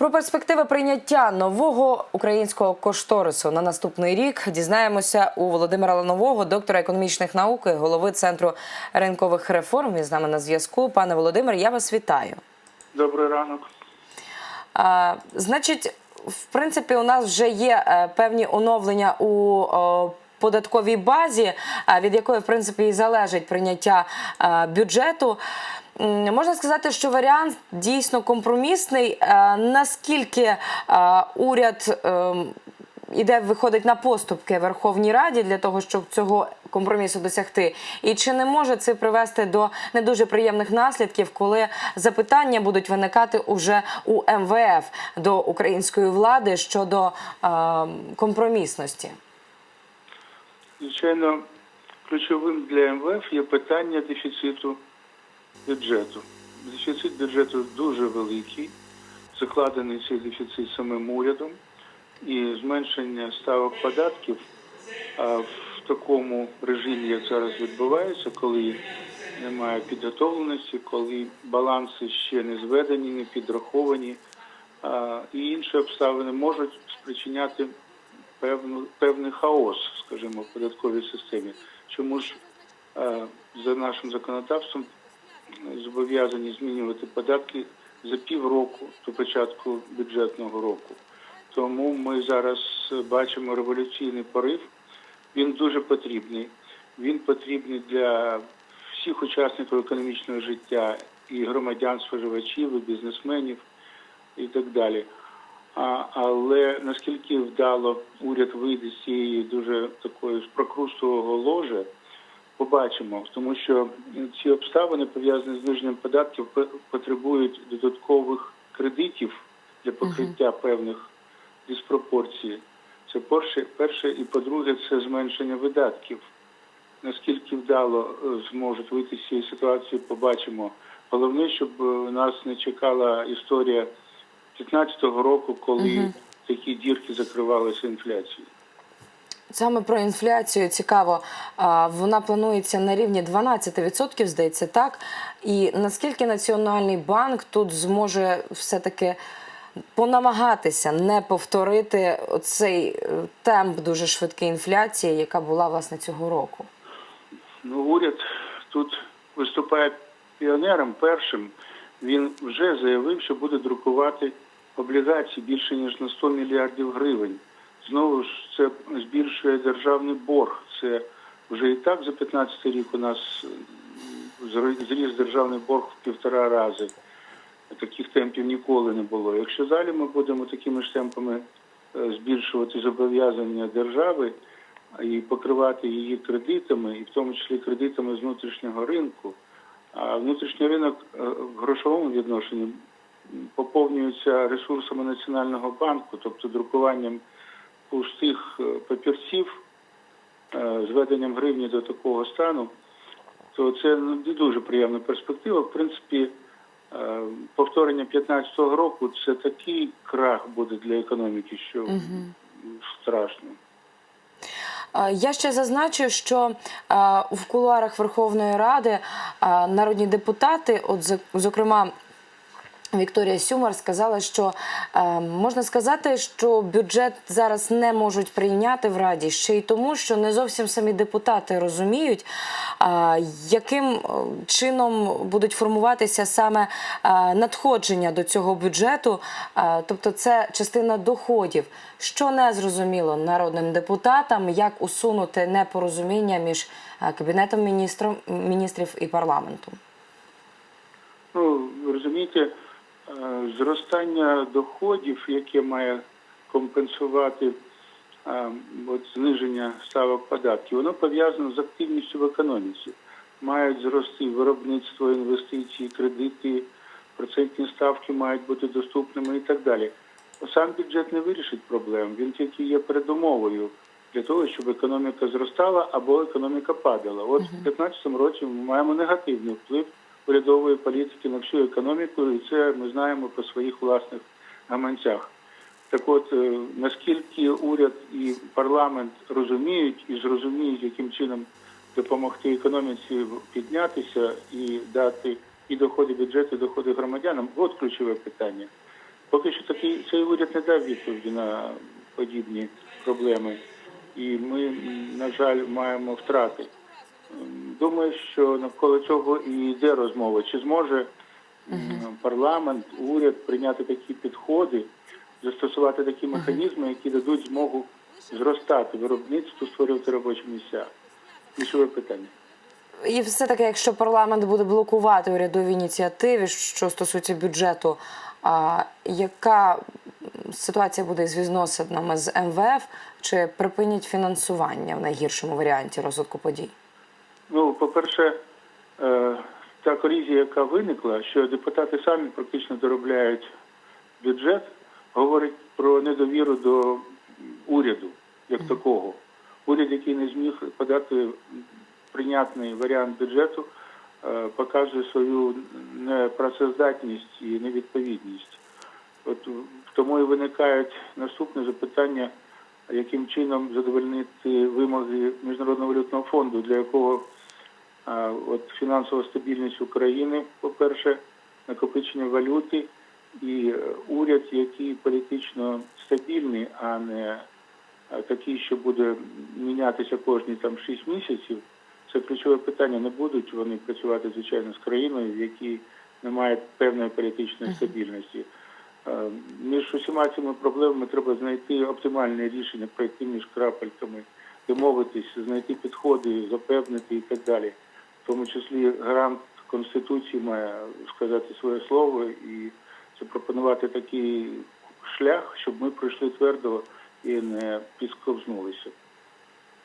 Про перспективи прийняття нового українського кошторису на наступний рік дізнаємося у Володимира Ланового, доктора економічних наук, і голови центру ринкових реформ. Він з нами на зв'язку. Пане Володимир, я вас вітаю. Добрий ранок. А, значить, в принципі, у нас вже є е, певні оновлення у податковій базі, від якої в принципі і залежить прийняття бюджету. Можна сказати, що варіант дійсно компромісний. Наскільки уряд ем, іде, виходить на поступки Верховній Раді для того, щоб цього компромісу досягти, і чи не може це привести до не дуже приємних наслідків, коли запитання будуть виникати уже у МВФ до української влади щодо е, компромісності? Звичайно, ключовим для МВФ є питання дефіциту бюджету. Дефіцит бюджету дуже великий, закладений цей дефіцит самим урядом, і зменшення ставок податків в такому режимі, як зараз відбувається, коли немає підготовленості, коли баланси ще не зведені, не підраховані, і інші обставини можуть спричиняти певну, певний хаос, скажімо, в податковій системі. Чому ж е, за нашим законодавством зобов'язані змінювати податки за півроку до початку бюджетного року? Тому ми зараз бачимо революційний порив. Він дуже потрібний. Він потрібний для всіх учасників економічного життя і громадян, споживачів, і бізнесменів і так далі. Але наскільки вдало уряд вийде з цієї дуже такої прокрустового ложа, побачимо, тому що ці обставини пов'язані з зниженням податків потребують додаткових кредитів для покриття певних диспропорцій. Це перше, перше, і по-друге, це зменшення видатків. Наскільки вдало е, зможуть вийти з цієї ситуації, побачимо. Головне, щоб е, нас не чекала історія 15-го року, коли такі дірки закривалися інфляцією. Саме про інфляцію цікаво. Вона планується на рівні 12%, здається, так. І наскільки Національний банк тут зможе все-таки понамагатися не повторити оцей е, темп дуже швидкої інфляції, яка була власне цього року? Ну, уряд тут виступає піонером першим. Він вже заявив, що буде друкувати облігації більше ніж на 100 мільярдів гривень. Знову ж це збільшує державний борг. Це вже і так за 15 рік у нас зріс державний борг в півтора рази. Таких темпів ніколи не було. Якщо далі ми будемо такими ж темпами е, збільшувати зобов'язання держави і покривати її кредитами, і в тому числі кредитами з внутрішнього ринку, а внутрішній ринок е, в грошовому відношенні м, поповнюється ресурсами Національного банку, тобто друкуванням пустих е, папірців, е, зведенням гривні до такого стану, то це не дуже приємна перспектива. В принципі, е, повторення 2015 року це такий крах буде для економіки, що страшно. Я ще зазначу, що в кулуарах Верховної Ради народні депутати, от зокрема. Вікторія Сюмар сказала, що е, можна сказати, що бюджет зараз не можуть прийняти в раді ще й тому, що не зовсім самі депутати розуміють, е, яким е, чином будуть формуватися саме е, надходження до цього бюджету, е, тобто це частина доходів, що не зрозуміло народним депутатам, як усунути непорозуміння між е, кабінетом міністрів і парламентом. Ну, розумієте, зростання доходів, яке має компенсувати е, от, зниження ставок податків, воно пов'язано з активністю в економіці. Мають зрости виробництво, інвестиції, кредити, процентні ставки мають бути доступними і так далі. Сам бюджет не вирішить проблем, він тільки є передумовою для того, щоб економіка зростала або економіка падала. От в 2015 році ми маємо негативний вплив урядової політики на всю економіку, і це ми знаємо по своїх власних гаманцях. Так от, е, наскільки уряд і парламент розуміють і зрозуміють, яким чином допомогти економіці піднятися і дати і доходи бюджету, і доходи громадянам, от ключове питання. Поки що такий цей уряд не дав відповіді на подібні проблеми, і ми, на жаль, маємо втрати. Думаю, що навколо цього і йде розмова. Чи зможе парламент, уряд прийняти такі підходи, застосувати такі механізми, які дадуть змогу зростати виробництву, створювати робочі місця? Ключове питання. І все таки, якщо парламент буде блокувати урядові ініціативи, що стосується бюджету, а, яка ситуація буде з відносинами з МВФ? Чи припинять фінансування в найгіршому варіанті розвитку подій? Ну, по-перше, е, та колізія, яка виникла, що депутати самі практично доробляють бюджет, говорить про недовіру до уряду як такого. Уряд, який не зміг подати прийнятний варіант бюджету, е, показує свою непрацездатність і невідповідність. От тому і виникають наступне запитання, яким чином задовольнити вимоги Міжнародного валютного фонду, для якого от фінансова стабільність України, по-перше, накопичення валюти і е, уряд, який політично стабільний, а не такий, що буде мінятися кожні там 6 місяців. Це ключове питання. Не будуть вони працювати, звичайно, з країною, в якій немає певної політичної стабільності. Е, Між усіма цими проблемами треба знайти оптимальне рішення, пройти між крапельками, домовитись, знайти підходи, запевнити і так далі. В тому числі гарант Конституції має сказати своє слово і запропонувати такий шлях, щоб ми пройшли твердо і не підсковзнулися.